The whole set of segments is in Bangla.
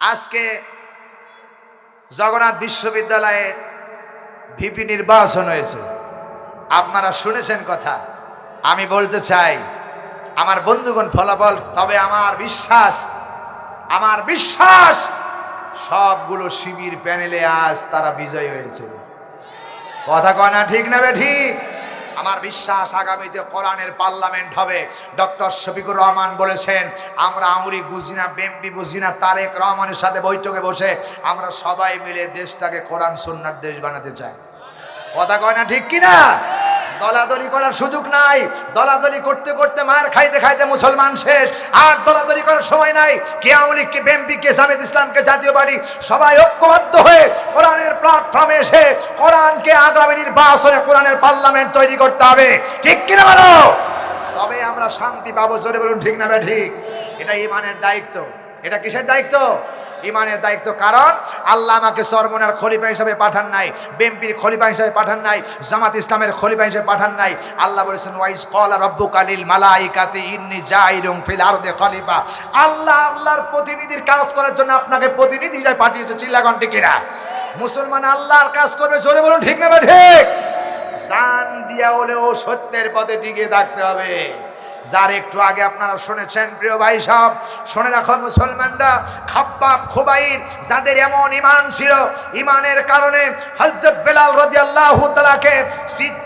আজকে জগন্নাথ বিশ্ববিদ্যালয়ের ভিপি নির্বাচন হয়েছে। আপনারা শুনেছেন কথা। আমি বলতে চাই, আমার বন্ধুগণ ফলাফল, তবে আমার বিশ্বাস আমার বিশ্বাস, সবগুলো শিবির প্যানেলে আজ তারা বিজয় হয়েছে। কথা কয় না ঠিক না বে ঠিক? আমার বিশ্বাস আগামীতে কোরআনের পার্লামেন্ট হবে। ডক্টর শফিকুর রহমান বলেছেন, আমরা আমরি বুঝি না বেম্পি বুঝি না, তারেক রহমানের সাথে বৈঠকে বসে আমরা সবাই মিলে দেশটাকে কোরআন সুন্নার দেশ বানাতে চাই। কথা কয় না ঠিক কিনা? দলাদলি করার সুযোগ নাই। দলাদলি করতে করতে মার খাইতে খাইতে মুসলমান শেষ। আর দলাদলি করার সময় নাই। কে আওয়ামী কে বিএনপি কে জামাত ইসলামকে জাতীয় পার্টি সবাই ঐক্যবদ্ধ হয়ে কোরআনের প্ল্যাটফর্মে এসে কোরআনকে আগামী নির্বাচনে কোরআনের পার্লামেন্ট তৈরি করতে হবে। ঠিক কিনা বলো? তবে আমরা শান্তি পাবো, জোরে বলুন, ঠিক না ঠিক এটা ইমানের দায়িত্ব। এটা কিসের দায়িত্ব? ইমানের দায়িত্ব কারণ আল্লাহ আমাকে সরমনার খলিফা হিসাবে পাঠান নাই, বিএনপির খলিফা হিসাবে পাঠান নাই, জামাত ইসলামের খলিফা হিসেবে পাঠান নাই। আল্লাহ বলেছেন ওয়াইস কলা রব্বু কালিল মালাইকাতি, ইন্নি জাইরুম ফিল আরদে খলিফা। আল্লাহ আল্লাহর প্রতিনিধির কাজ করার জন্য আপনাকে প্রতিনিধি হিসাবে পাঠিয়েছে চিল্লাগন টিকিরা মুসলমান আল্লাহর কাজ করবে, জোরে বলুন, ঠিক না ঠিক? জান দিয়া হলেও সত্যের পথে টিকে থাকতে হবে। যার একটু আগে আপনারা শুনেছেন, প্রিয় ভাই সব শুনে রাখো মুসলমানরা, খাব্বাব খুবাইর যাদের এমন ইমান ছিল, ইমানের কারণে হজরত বেলাল রদি আল্লাহ তালাকে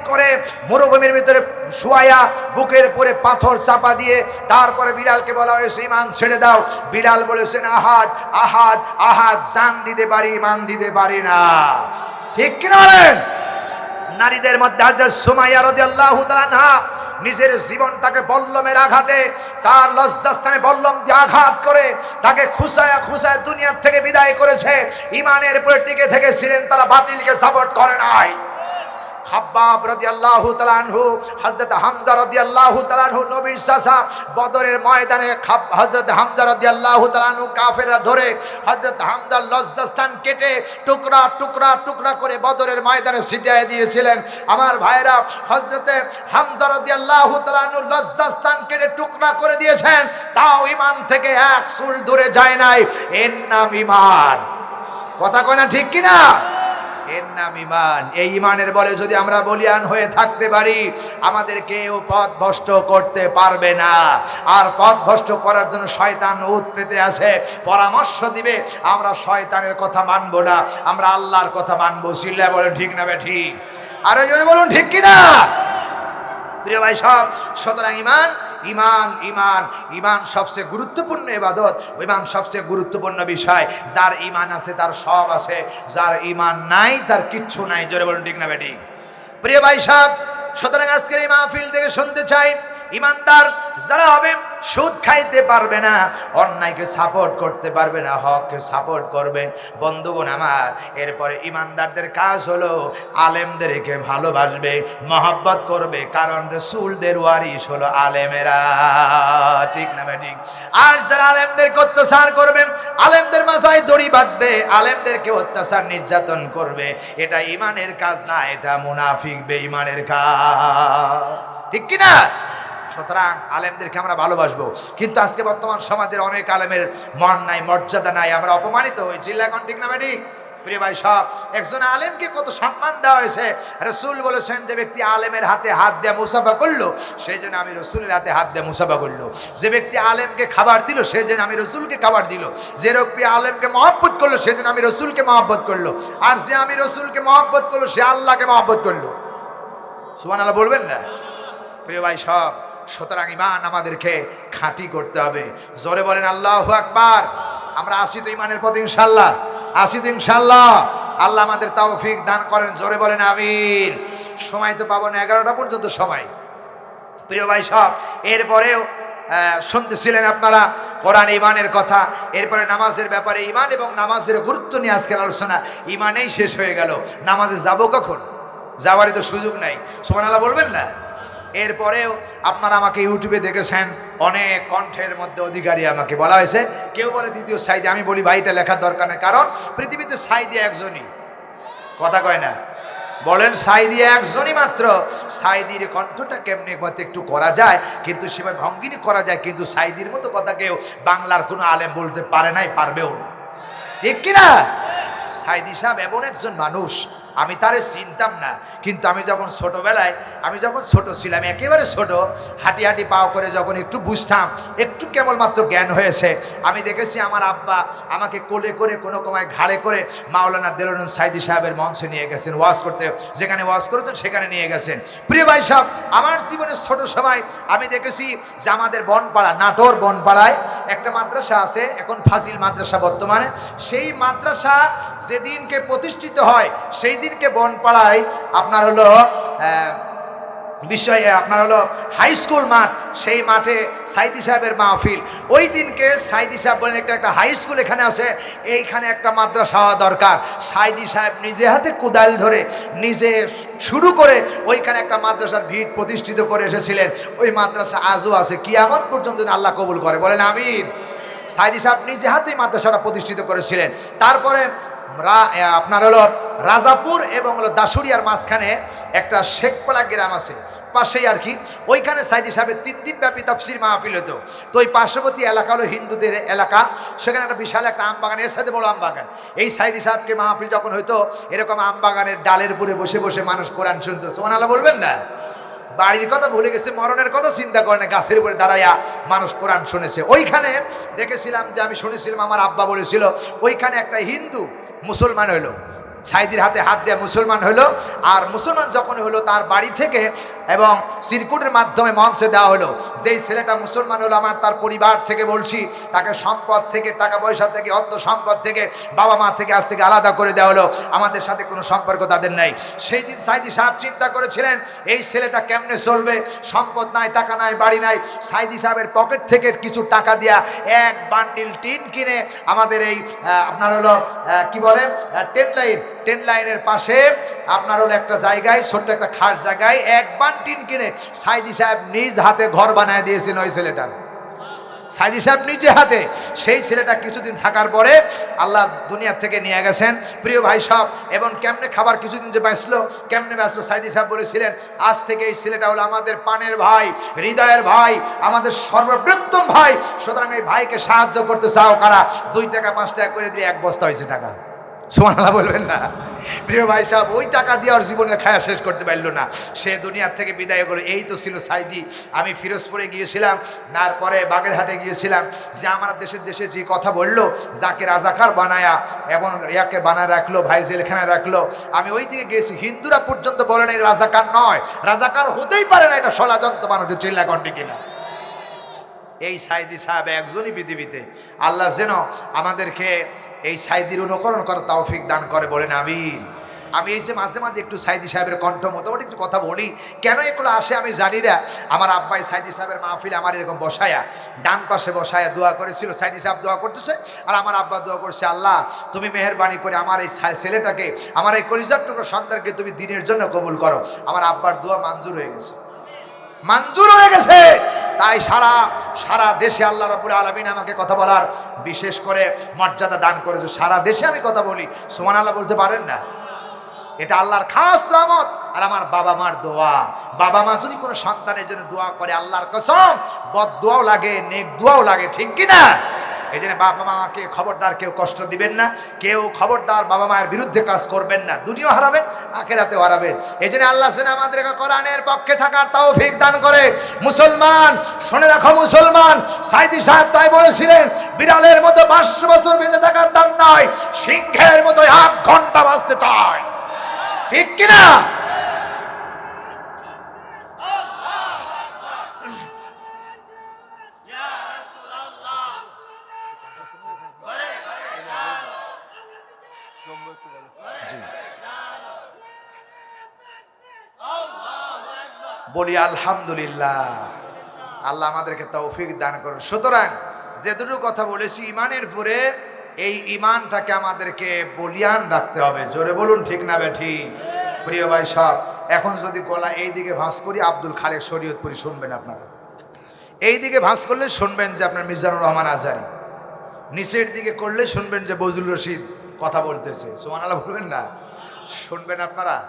করে মরুভূমির ভিতরে শুয়াইয়া বুকের পরে পাথর চাপা দিয়ে তারপরে বিলালকে বলা হয়েছে, ইমান ছেড়ে দাও। বিলাল বলেছেন, আহাদ আহাদ আহাদ, জান দিতে পারি, ইমান দিতে পারি না। ঠিক কিনা বলেন? নারীদের মধ্যে হাজরত সুমাইয়া রাদিয়াল্লাহু তাআলা নিজের জীবনটাকে বল্লমের আঘাতে, তার লজ্জাস্থানে বল্লম দিয়ে আঘাত করে, তাকে খুসায়া খুশায় দুনিয়ার থেকে বিদায় করেছে। ইমানের উপরে টিকে থেকেছিলেন তারা বাতিলকে সাপোর্ট করে নাই। খাব্বাব রাদিয়াল্লাহু তাআলা আনহু, হযরত হামজা রাদিয়াল্লাহু তাআলা আনহু, নবীর চাচা বদরের ময়দানে খাব, হযরত হামজা রাদিয়াল্লাহু তাআলা আনহু কাফেররা ধরে হযরত হামজার লজ্জাস্থান কেটে টুকরা টুকরা টুকরা করে বদরের ময়দানে ছিটিয়ে দিয়েছিলেন। আমার ভাইরা হযরতে হামজা রাদিয়াল্লাহু তাআলা আনহু লজ্জাস্থান কেটে টুকরা করে দিয়েছেন, তাও ঈমান থেকে এক চুল দূরে যায় নাই। এর নাম ঈমান কথা কয় না ঠিক কিনা? এর নাম ইমান এই ইমানের বলে যদি আমরা বলিয়ান হয়ে থাকতে পারি, আমাদের কেউ পথ ভ্রষ্ট করতে পারবে না। আর পথ ভ্রষ্ট করার জন্য শয়তান উত পেতে আছে। পরামর্শ দিবে, আমরা শয়তানের কথা মানবো না, আমরা আল্লাহর কথা মানবো। সিল্লা বলেন, ঠিক না বে, ঠিক? আরে জোরে বলুন, ঠিক কিনা? প্রিয় ভাই সব, সুতরাং ইমান ইমান ইমান ইমান সবচেয়ে গুরুত্বপূর্ণ এবাদত ইমান সবচেয়ে গুরুত্বপূর্ণ বিষয়। যার ইমান আছে, তার সব আছে। যার ইমান নাই, তার কিচ্ছু নাই। জোরে বলুন, ঠিক না বেটি? প্রিয় ভাই সাহেব, সুতরাং আজকের এই মাহফিল থেকে শুনতে চাই ইমানদার, যারা হবে, সুদ খাইতে পারবে না, অন্যায়কে সাপোর্ট করতে পারবে না, হককে সাপোর্ট করবে। বন্ধুগণ আমার, এরপরে ইমানদারদের কাজ হলো, আলেমদেরকে ভালোবাসবে, মহব্বত করবে, কারণ রসুলদের ওয়ারিস হলো আলেমেরা। ঠিক না ঠিক? আর যারা আলেমদের অত্যাচার করবে, আলেমদের মাথায় দড়ি বাঁধবে, আলেমদেরকে অত্যাচার নির্যাতন করবে, এটা ইমানের কাজ না, এটা মুনাফিক বেঈমানের কাজ। ঠিক কি না সুতরাং আলেমদেরকে আমরা ভালোবাসবো। কিন্তু আজকে বর্তমান সমাজের অনেক আলেমের মন নাই, মর্যাদা নাই, আমরা অপমানিত হয়েছি। এখন ঠিক না ঠিক? প্রিয় ভাই সব, একজন আলেমকে কত সম্মান দেওয়া হয়েছে। রসুল বলেছেন যে ব্যক্তি আলেমের হাতে হাত দিয়ে মুসাফা করল, সেই জন্য আমি রসুলের হাতে হাত দিয়ে মুসাফা করল। যে ব্যক্তি আলেমকে খাবার দিল, সেই জন্য আমি রসুলকে খাবার দিল। যে ব্যক্তি আলেমকে মহব্বত করল, সেই জন্য আমি রসুলকে মহব্বত করল। আর যে আমি রসুলকে মহব্বত করল, সে আল্লাহকে মহব্বত করল। সুমান আল্লাহ বলবেন না? প্রিয় ভাই সব সুতরাং ইমান আমাদেরকে খাঁটি করতে হবে। জোরে বলেন, আল্লাহ আকবার। আমরা আসি তো ইমানের পথে ইনশাল্লাহ আসি তো ইনশাল্লাহ আল্লাহ আমাদের তৌফিক দান করেন, জোরে বলেন, আমিন। সময় তো পাবো না, এগারোটা পর্যন্ত সময়। প্রিয় ভাই সব, এরপরেও শুনতেছিলেন আপনারা কোরআন ইমানের কথা। এরপরে নামাজের ব্যাপারে ইমান এবং নামাজের গুরুত্ব নিয়ে আজকের আলোচনা। ইমানেই শেষ হয়ে গেল। নামাজে যাব কখন? যাওয়ারই তো সুযোগ নাই। সোমান আল্লাহ বলবেন না? এরপরেও আপনারা আমাকে ইউটিউবে দেখেছেন, অনেক কণ্ঠের মধ্যে অধিকারী আমাকে বলা হয়েছে। কেউ বলে দ্বিতীয় সাইডে, আমি বলি ভাই, এটা লেখার দরকার নেই। কারণ পৃথিবীতে সাইডে একজনই। কথা কয় না। বলেন সাইদি একজনই মাত্র। সাইদির কণ্ঠটা কেমনি মতো একটু করা যায়, কিন্তু সেভাবে ভঙ্গিনী করা যায়, কিন্তু সাইদির মতো কথা কেউ বাংলার কোনো আলেম বলতে পারে নাই, পারবেও না। ঠিক কিনা? সাইদি সাহেব এমন একজন মানুষ আমি তারে চিনতাম না। কিন্তু আমি যখন ছোটোবেলায়, আমি যখন ছোট ছিলাম, একেবারে ছোট, হাঁটি হাঁটি পাও করে যখন একটু বুঝতাম, একটু কেবলমাত্র জ্ঞান হয়েছে। আমি দেখেছি আমার আব্বা আমাকে কোলে করে, কোনো কমায় ঘাড়ে করে মাওলানা দেলন সাইদি সাহেবের মঞ্চে নিয়ে গেছেন, ওয়াজ করতে। যেখানে ওয়াজ করেছেন, সেখানে নিয়ে গেছেন। প্রিয় ভাই সাহেব, আমার জীবনের ছোট সময় আমি দেখেছি যে আমাদের বনপাড়া, নাটোর বনপাড়ায় একটা মাদ্রাসা আছে, এখন ফাজিল মাদ্রাসা বর্তমানে। সেই মাদ্রাসা যেদিনকে প্রতিষ্ঠিত হয়, সেই দিনকে বনপাড়ায় আপনার হলো বিষয়ে আপনার হলো হাই স্কুল মাঠ, সেই মাঠে সাইদি সাহেবের মাহফিল। ওই দিনকে সাইদি সাহেব বলেন, একটা একটা হাই স্কুল এখানে আছে, এইখানে একটা মাদ্রাসা হওয়া দরকার। সাইদি সাহেব নিজে হাতে কোদাল ধরে নিজে শুরু করে ওইখানে একটা মাদ্রাসার ভিড় প্রতিষ্ঠিত করে এসেছিলেন। ওই মাদ্রাসা আজও আছে, কিয়ামত পর্যন্ত আল্লাহ কবুল করে। বলেন, আমিন। সাইদি সাহেব নিজে হাতেই মাদ্রাসাটা প্রতিষ্ঠিত করেছিলেন। তারপরে আপনার হলো রাজাপুর এবং হলো দাসুরিয়ার মাঝখানে একটা শেখপাড়া গ্রাম আছে। পাশেই আর কি। ওইখানে সাইদি সাহেবের তিন দিন ব্যাপী তাফসির মাহফিল হতো। তো ওই পার্শ্ববর্তী এলাকা হলো হিন্দুদের এলাকা। সেখানে একটা বিশাল একটা আম বাগান এর সাথে বড় আম বাগান এই সাইদি সাহেবকে মাহফিল যখন হইতো, এরকম আম বাগানের ডালের উপরে বসে বসে মানুষ কোরআন শুনতো। সোমান আল্লাহ বলবেন না? বাড়ির কথা ভুলে গেছে, মরণের কথা চিন্তা করে না, গাছের উপরে দাঁড়াইয়া মানুষ কোরআন শুনেছে। ওইখানে দেখেছিলাম যে আমি শুনেছিলাম, আমার আব্বা বলেছিল, ওইখানে একটা হিন্দু মুসলমান হইল, সাইদির হাতে হাত দেয়া মুসলমান হলো আর মুসলমান যখন হলো তার বাড়ি থেকে এবং সিরকুটের মাধ্যমে মঞ্চে দেওয়া হলো। যেই ছেলেটা মুসলমান হলো, আমার তার পরিবার থেকে বলছি, তাকে সম্পদ থেকে, টাকা পয়সা থেকে, অর্থ সম্পদ থেকে, বাবা মা থেকে আজ থেকে আলাদা করে দেওয়া হলো। আমাদের সাথে কোনো সম্পর্ক তাদের নেই। সেই দিন সাইদি সাহেব চিন্তা করেছিলেন, এই ছেলেটা কেমনে চলবে? সম্পদ নাই, টাকা নাই, বাড়ি নাই। সাইদি সাহেবের পকেট থেকে কিছু টাকা দিয়া এক বান্ডিল টিন কিনে আমাদের এই আপনার হলো কি বলে টেন লাইন টেন লাইনের পাশে আপনার হলো একটা জায়গায়, ছোট্ট একটা খাট জায়গায় এক বান টিন কিনে সাইদি সাহেব নিজ হাতে ঘর বানায় দিয়েছেন ওই ছেলেটার। সাইদি সাহেব নিজে হাতে। সেই ছেলেটা কিছুদিন থাকার পরে আল্লাহ দুনিয়া থেকে নিয়ে গেছেন। প্রিয় ভাই সাহেব এবং কেমনে খাবার কিছুদিন যে বাঁচলো, কেমনে বাঁচলো? সাইদি সাহেব বলেছিলেন, আজ থেকে এই ছেলেটা হলো আমাদের পানের ভাই, হৃদয়ের ভাই, আমাদের সর্ববৃত্তম ভাই। সুতরাং এই ভাইকে সাহায্য করতে চাও কারা? দুই টাকা, পাঁচ টাকা করে দিয়ে এক বস্তা হয়েছে টাকা। সোমানালা বলবেন না। প্রিয় ভাই সাহেব, ওই টাকা দিয়ে ওর জীবনে খায়া শেষ করতে পারল না। সে দুনিয়ার থেকে বিদায় করে, এই তো ছিল সাইদি। আমি ফিরোজপুরে গিয়েছিলাম তারপরে বাগেরহাটে গিয়েছিলাম। যে আমার দেশের দেশে যে কথা বলল, যাকে রাজাকার বানায়া এবং ইয়াকে বানায় রাখল, ভাই জেলখানায় রাখল, আমি ওই দিকে গিয়েছি। হিন্দুরা পর্যন্ত বলে না এই রাজাকার নয়। রাজাকার হতেই পারে না এটা ষড়যন্ত্র মানুষের চিল্লাকণ্ঠে কিনা। এই সাইদি সাহেব একজনই পৃথিবীতে। আল্লাহ যেন আমাদেরকে এই সাইদির অনুকরণ করার তৌফিক দান করে, বলেন আমিন। আমি এই যে মাঝে মাঝে একটু সাইদি সাহেবের কণ্ঠ মোটামুটি একটু কথা বলি, কেন এগুলো আসে আমি জানি না। আমার আব্বাই সাইদি সাহেবের মাহফিলে আমার এরকম বসায়া, ডান পাশে বসায়া দোয়া করেছিল, সাইদি সাহেব দোয়া করতেছে, আর আমার আব্বা দোয়া করছে, আল্লাহ, তুমি মেহরবানি করে আমার এই ছেলেটাকে, আমার এই কলিজার টুকরো সন্তানকে তুমি দিনের জন্য কবুল করো। আমার আব্বার দোয়া মঞ্জুর হয়ে গেছে। মঞ্জুর হয়ে গেছে! তাই সারা সারা দেশে আল্লাহ রাবুল আলমিন আমাকে কথা বলার বিশেষ করে মর্যাদা দান করেছে। সারা দেশে আমি কথা বলি। সুমান আল্লাহ বলতে পারেন না? এটা আল্লাহর খাস রহমত। আর আমার বাবা মার দোয়া। বাবা মা যদি কোনো সন্তানের জন্য দোয়া করে, আল্লাহর কসম বদ দোয়াও লাগে, নেক দোয়াও লাগে, ঠিক কিনা? না এই জন্য বাবা মাকে খবরদার কেউ কষ্ট দিবেন না, কেউ খবরদার বাবা মায়ের বিরুদ্ধে কাজ করবেন না। দুনিয়াও হারাবেন, আখেরাতেও হারাবেন। এই জন্য আল্লাহ সেন আমাদেরকে কোরআনের পক্ষে থাকার তাও ফিক দান করে। মুসলমান, শুনে রাখো মুসলমান, সাইদি সাহেব তাই বলেছিলেন, বিড়ালের মতো পাঁচশো বছর বেঁচে থাকার দাম নয়, সিংহের মতো এক ঘণ্টা বাঁচতে চায়। ঠিক কিনা? বলি। আলহামদুলিল্লাহ। আল্লাহ আমাদেরকে তৌফিক দান করুন। সুতরাং যে দুটো কথা বলেছি ইমানের পরে এই ইমানটাকে আমাদেরকে বলিয়ান রাখতে হবে। জোরে বলুন ঠিক না বেঠি প্রিয় ভাই সব এখন যদি গলা এই দিকে ভাঁজ করি আব্দুল খালেক শরীয়তপুরি শুনবেন আপনারা। এই দিকে ভাঁজ করলে শুনবেন যে আপনার মিজানুর রহমান আজারি। নিচের দিকে করলে শুনবেন যে বজুল রশিদ। কথা বলতেছে। সোমান আল্লাহ বলবেন না। শুনবেন আপনারা?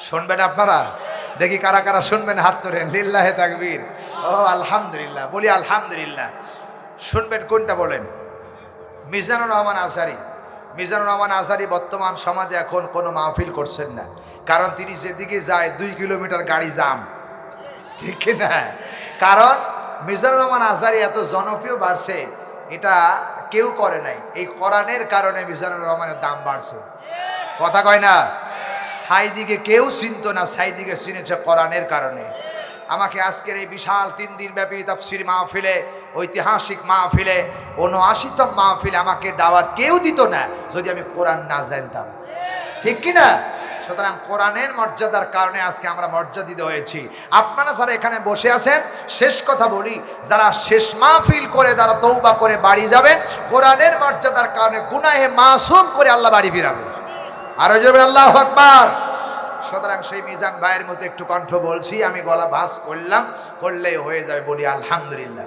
শুনবেন আপনারা? দেখি কারা কারা শুনবেন হাত তোলেন লিল্লাহে তাকবীর। ও, আলহামদুলিল্লাহ। বলি আলহামদুলিল্লাহ। শুনবেন কোনটা বলেন? মিজানুর রহমান আসারি মিজানুর রহমান আজারি বর্তমান সমাজে এখন কোনো মাহফিল করছেন না। কারণ তিনি যেদিকে যায় দুই কিলোমিটার গাড়ি জাম। ঠিক না কারণ মিজানুর রহমান আজারি এত জনপ্রিয় বাড়ছে। এটা কেউ করে নাই। এই কোরআনের কারণে মিজানুর রহমানের দাম বাড়ছে। কথা কয় না? সাইদিকে কেউ চিনত না, সাইদিকে চিনেছে কোরআনের কারণে। আমাকে আজকের এই বিশাল তিন দিন ব্যাপী তাফসির মাহফিলে, ঐতিহাসিক মাহফিলে, উনআশিতম মাহফিলে আমাকে দাওয়াত কেউ দিত না, যদি আমি কোরআন না জানতাম। ঠিক কি না সুতরাং কোরআনের মর্যাদার কারণে আজকে আমরা মর্যাদিত হয়েছি। আপনারা যারা এখানে বসে আছেন, শেষ কথা বলি, যারা শেষ মাহফিল করে, তারা তৌবা করে বাড়ি যাবেন। কোরআনের মর্যাদার কারণে গুনাহে মাসুম করে আল্লাহ বাড়ি ফিরাবে। আরও যাবে আল্লাহ আকবার। সুতরাং সেই মিজান ভাইয়ের মতো একটু কণ্ঠ বলছি, আমি গলা ভাস করলাম, করলেই হয়ে যাবে বলি আলহামদুলিল্লাহ।